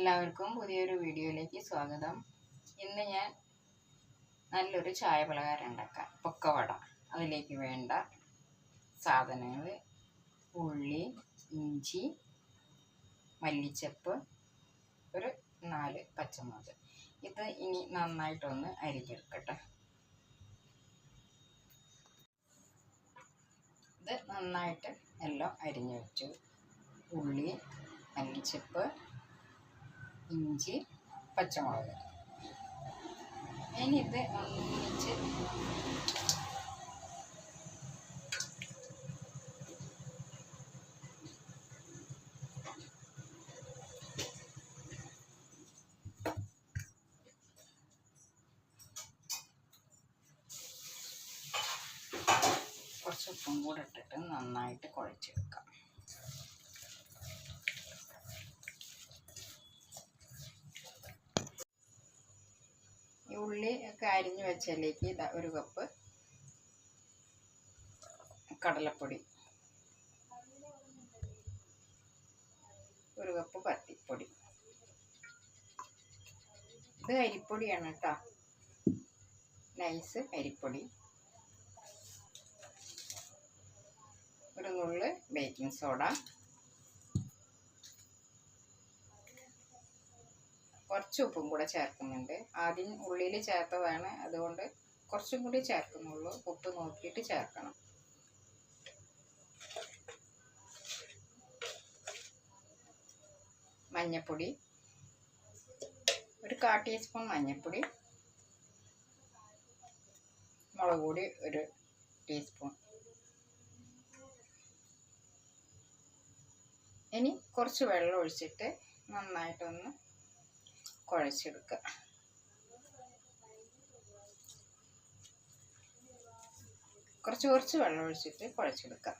എല്ലാവർക്കും പുതിയൊരു വീഡിയോയിലേക്ക് സ്വാഗതം. ഇന്ന് ഞാൻ നല്ലൊരു ചായ പലഹാരം ഉണ്ടാക്കാം. പൊക്കവട. അതിലേക്ക് വേണ്ട സാധനങ്ങൾ. ഉള്ളി ഇഞ്ചി മല്ലിച്ചപ്പ് ഒരു നാല് പച്ചമുളക്. ഇത് ഇനി നന്നായിട്ടൊന്ന് അരിഞ്ഞെടുക്കട്ടെ. ഇത് നന്നായിട്ട് എല്ലാം അരിഞ്ഞു വെച്ചു. ഉള്ളി മല്ലിച്ചപ്പ് ഇഞ്ചി പച്ചമുളക്. ഇനി ഇത് ഒന്നിച്ച് കുറച്ച് ഉപ്പും കൂടെ ഇട്ടിട്ട് നന്നായിട്ട് കുഴച്ചെടുക്കാം ഉള്ളി ഒക്കെ അരിഞ്ഞു വെച്ചതിലേക്ക് ഇതാ ഒരു കപ്പ് കടലപ്പൊടി. ഒരു കപ്പ് പത്തിപ്പൊടി. ഇത് അരിപ്പൊടിയാണ് കേട്ടോ. നൈസ് അരിപ്പൊടി. ഒരു നുള്ള് ബേക്കിംഗ് സോഡ. കുറച്ച് ഉപ്പും കൂടെ ചേർക്കുന്നുണ്ട്. ആദ്യം ഉള്ളിയിൽ ചേർത്തതാണ്. അതുകൊണ്ട് കുറച്ചും കൂടി ചേർക്കുന്നുള്ളൂ. ഉപ്പ് നോക്കിയിട്ട് ചേർക്കണം. മഞ്ഞപ്പൊടി. ഒരു കാ ടീസ്പൂൺ മഞ്ഞപ്പൊടി. മുളക് പൊടി ഒരു ടീസ്പൂൺ. ഇനി കുറച്ച് വെള്ളം ഒഴിച്ചിട്ട് നന്നായിട്ടൊന്ന് കുഴച്ചെടുക്കുക. കുറച്ച് കുറച്ച് വെള്ളം ഒഴിച്ചിട്ട് കുഴച്ചെടുക്കുക.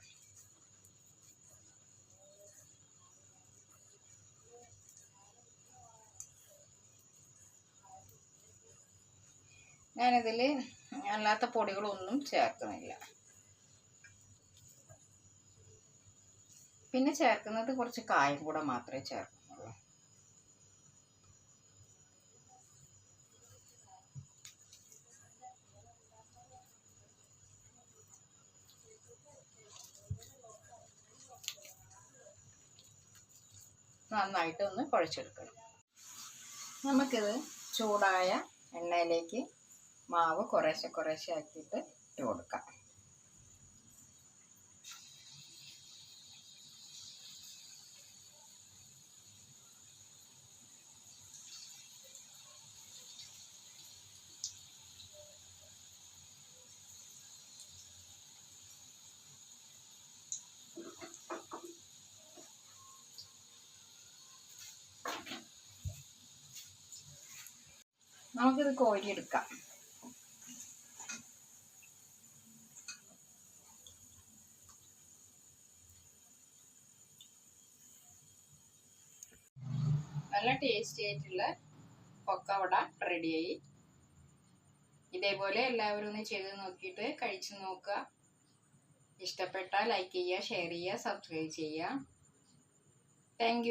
ഞാനിതിൽ അല്ലാത്ത പൊടികളൊന്നും ചേർക്കുന്നില്ല. പിന്നെ ചേർക്കുന്നത് കുറച്ച് കായം കൂടെ മാത്രമേ ചേർക്കുന്നുള്ളൂ നന്നായിട്ട് ഒന്ന് കുഴച്ചെടുക്കണം. നമുക്കിത് ചൂടായ എണ്ണയിലേക്ക് മാവ് കുറേശ്ശെ കുറേശ്ശെ ആക്കിയിട്ട് ഇട്ട് കൊടുക്കാം. നമുക്കിത് കോരിയെടുക്കാം. നല്ല ടേസ്റ്റി ആയിട്ടുള്ള പൊക്കവട റെഡിയായി ഇതേപോലെ എല്ലാവരും ഒന്ന് ചെയ്ത് നോക്കിയിട്ട് കഴിച്ചു നോക്കുക. ഇഷ്ടപ്പെട്ടാൽ ലൈക്ക് ചെയ്യുക ഷെയർ ചെയ്യുക സബ്സ്ക്രൈബ് ചെയ്യുക. താങ്ക്